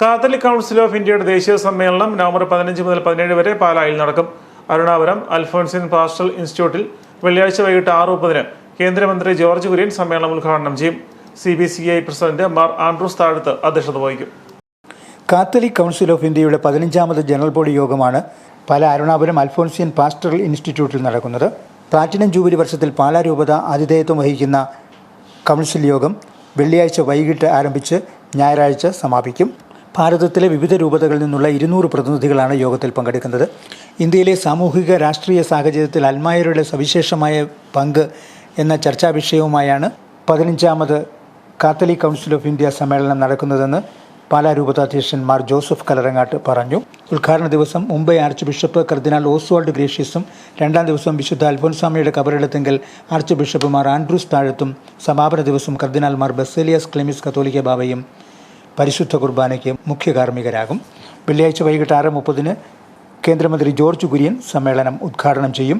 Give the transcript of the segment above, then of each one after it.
Catholic council of ഇന്ത്യയുടെ ദേശീയ സമ്മേളനം നവംബർ പതിനഞ്ച് മുതൽ പതിനേഴ് വരെ പാലായിൽ നടക്കും. അരുണാപുരം അൽഫോൺസിൻ പാസ്റ്റൽ ഇൻസ്റ്റിറ്റ്യൂട്ടിൽ വെള്ളിയാഴ്ച വൈകിട്ട് ആറ് മുപ്പതിന് കേന്ദ്രമന്ത്രി ജോർജ് കുര്യൻ സമ്മേളനം ഉദ്ഘാടനം ചെയ്യും. C B C I president Mar Andrews Thazhath അധ്യക്ഷത വഹിക്കും. കാത്തലിക് കൗൺസിൽ ഓഫ് ഇന്ത്യയുടെ പതിനഞ്ചാമത് ജനറൽ ബോഡി യോഗമാണ് പാല അരുണാപുരം അൽഫോൺസിയൻ പാസ്റ്ററൽ ഇൻസ്റ്റിറ്റ്യൂട്ടിൽ നടക്കുന്നത്. പ്ലാറ്റിനം ജൂബിലി വർഷത്തിൽ പാലാ രൂപത ആതിഥേയത്വം വഹിക്കുന്ന കൗൺസിൽ യോഗം വെള്ളിയാഴ്ച വൈകിട്ട് ആരംഭിച്ച് ഞായറാഴ്ച സമാപിക്കും. ഭാരതത്തിലെ വിവിധ രൂപതകളിൽ നിന്നുള്ള ഇരുന്നൂറ് പ്രതിനിധികളാണ് യോഗത്തിൽ പങ്കെടുക്കുന്നത്. ഇന്ത്യയിലെ സാമൂഹിക രാഷ്ട്രീയ സാഹചര്യത്തിൽ അൽമായരുടെ സവിശേഷമായ പങ്ക് എന്ന ചർച്ചാ വിഷയവുമായാണ് പതിനഞ്ചാമത് കാത്തലിക് കൗൺസിൽ ഓഫ് ഇന്ത്യ സമ്മേളനം നടക്കുന്നതെന്ന് പാലാ രൂപതാധ്യക്ഷൻ മാർ ജോസഫ് കലറങ്ങാട്ട് പറഞ്ഞു. ഉദ്ഘാടന ദിവസം മുംബൈ ആർച്ച് ബിഷപ്പ് കർദിനാൽ ഓസ്വാൾഡ് ഗ്രേഷ്യസും രണ്ടാം ദിവസം വിശുദ്ധ അൽഫോൻസ്വാമിയുടെ കബറിടത്തെങ്കിൽ ആർച്ച് ബിഷപ്പ് മാർ ആൻഡ്രൂസ് താഴത്തും സമാപന ദിവസം കർദിനാൾ മാർ ബസേലിയസ് ക്ലെമിസ് കത്തോലിക്ക ബാവയും പരിശുദ്ധ കുർബാനയ്ക്ക് മുഖ്യ കാർമ്മികരാകും. വെള്ളിയാഴ്ച വൈകിട്ട് ആറ് മുപ്പതിന് കേന്ദ്രമന്ത്രി ജോർജ് കുര്യൻ സമ്മേളനം ഉദ്ഘാടനം ചെയ്യും.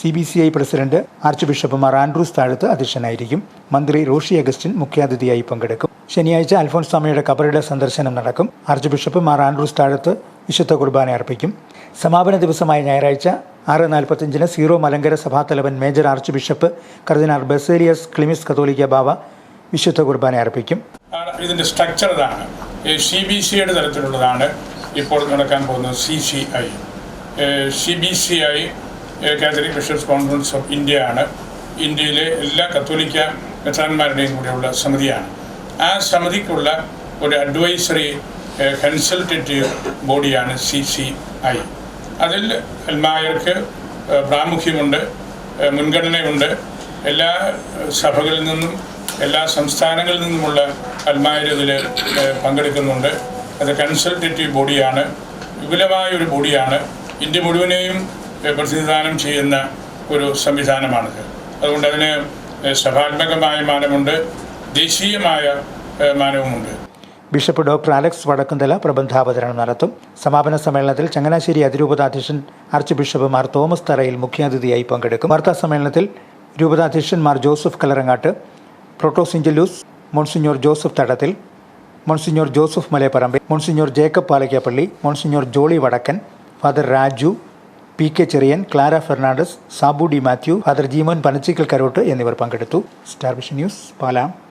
C B C I president archbishop Mar Andrews Thazhath അധ്യക്ഷനായിരിക്കും. മന്ത്രി റോഷി അഗസ്റ്റിൻ മുഖ്യാതിഥിയായി പങ്കെടുക്കും. ശനിയാഴ്ച അൽഫോൺസ് സ്വാമിയുടെ കബറിട സന്ദർശനം നടക്കും. ആർച്ച് ബിഷപ്പ് മാർ ആൻഡ്രൂസ് താഴത്ത് വിശുദ്ധ കുർബാന അർപ്പിക്കും. സമാപന ദിവസമായ ഞായറാഴ്ച ആറ് നാൽപ്പത്തിയഞ്ചിന് Syro Malankara സഭാതലവൻ major archbishop cardinal Baselios Cleemis Catholicos Bava വിശുദ്ധ കുർബാന അർപ്പിക്കും. ഇതിന്റെ സ്ട്രക്ചർ ഇതാണ്. സി ബി സിയുടെ തരത്തിലുള്ളതാണ് ഇപ്പോൾ നടക്കാൻ പോകുന്നത് C C I C B C I Catholic bishops conference of India ആണ്. ഇന്ത്യയിലെ എല്ലാ കത്തോലിക്ക മെത്രാന്മാരുടെയും കൂടെയുള്ള സമിതിയാണ്. ആ സമിതിക്കുള്ള ഒരു അഡ്വൈസറി കൺസൾട്ടേറ്റീവ് ബോഡിയാണ് സി സി ഐ അതിൽ അൽമായർക്ക് പ്രാമുഖ്യമുണ്ട് മുൻഗണനയുണ്ട്. എല്ലാ സഭകളിൽ നിന്നും എല്ലാ സംസ്ഥാനങ്ങളിൽ നിന്നുമുള്ള അൽമായർ ഇതിൽ പങ്കെടുക്കുന്നുണ്ട്. അത് കൺസൾട്ടേറ്റീവ് ബോഡിയാണ്. വിപുലമായ ഒരു ബോഡിയാണ്. ഇന്ത്യ മുഴുവനെയും പ്രതിനിധാനം ചെയ്യുന്ന ഒരു സംവിധാനമാണിത്. അതുകൊണ്ട് അതിന് സഭാത്മകമായ മാനമുണ്ട്. ദേശീയമായ മാനവുമുണ്ട്. ബിഷപ്പ് ഡോക്ടർ അലക്സ് വടക്കുന്തല പ്രബന്ധാവതരണം നടത്തും. സമാപന സമ്മേളനത്തിൽ ചങ്ങനാശ്ശേരി അതിരൂപതാധ്യക്ഷൻ ആർച്ച് ബിഷപ്പ് മാർ തോമസ് തറയിൽ മുഖ്യാതിഥിയായി പങ്കെടുക്കും. വാർത്താ സമ്മേളനത്തിൽ രൂപതാധ്യക്ഷൻ Mar Joseph Kallarangatt protosyncellus monsignor Joseph Thadathil monsignor Joseph Malayaparambu monsignor Jacob Palackappilly monsignor Jolly Vadakkan father Raju P K Cherian Clara Fernandez Sabu D Mathew father Jeemon Panachickal Karott എന്നിവർ പങ്കെടുത്തു. Starvision news പാലാം.